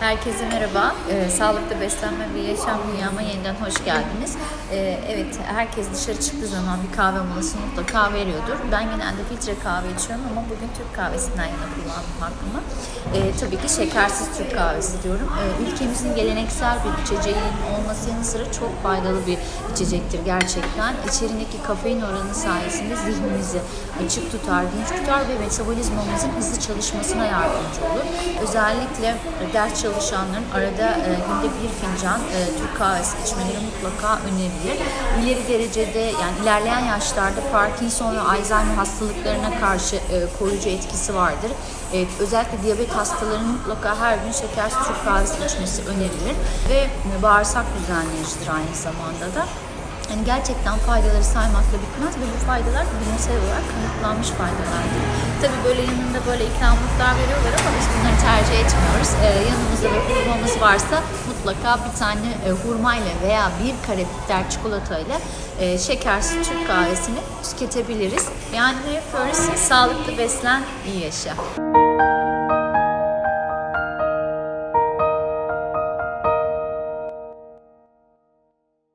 Herkese merhaba. Ee, sağlıklı beslenme ve yaşam dünyama yeniden hoş geldiniz. Ee, evet, herkes dışarı çıktığı zaman bir kahve molası mutlaka veriyordur. Ben genelde filtre kahve içiyorum ama bugün Türk kahvesinden yana kullandım hakkımı. Ee, tabii ki şekersiz Türk kahvesi diyorum. Ee, ülkemizin geleneksel bir içeceğin olması yanı sıra çok faydalı bir içecektir gerçekten. İçerindeki kafein oranı sayesinde zihnimizi açık tutar, dinç tutar ve metabolizmamızın hızlı çalışmasına yardımcı olur. Özellikle ders çalışanların arada e, günde bir fincan e, Türk kahvesi içmeleri mutlaka önerilir. İleri derecede yani ilerleyen yaşlarda Parkinson ve Alzheimer hastalıklarına karşı e, koruyucu etkisi vardır. E, özellikle diyabet hastalarının mutlaka her gün şekersiz Türk kahvesi içmesi önerilir ve e, bağırsak düzenleyicidir aynı zamanda da. Yani gerçekten faydaları saymakla bitmez ve bu faydalar bilimsel olarak kanıtlanmış faydalardır. Tabii böyle yanında böyle ikramlıklar veriyorlar ama biz bunları tercih etmiyoruz. Ee, yanımızda bir hurmamız varsa mutlaka bir tane e, hurmayla veya bir kare bitter çikolatayla e, şekersiz Türk kahvesini tüketebiliriz. Yani yapıyoruz? Sağlıklı beslen, iyi yaşa.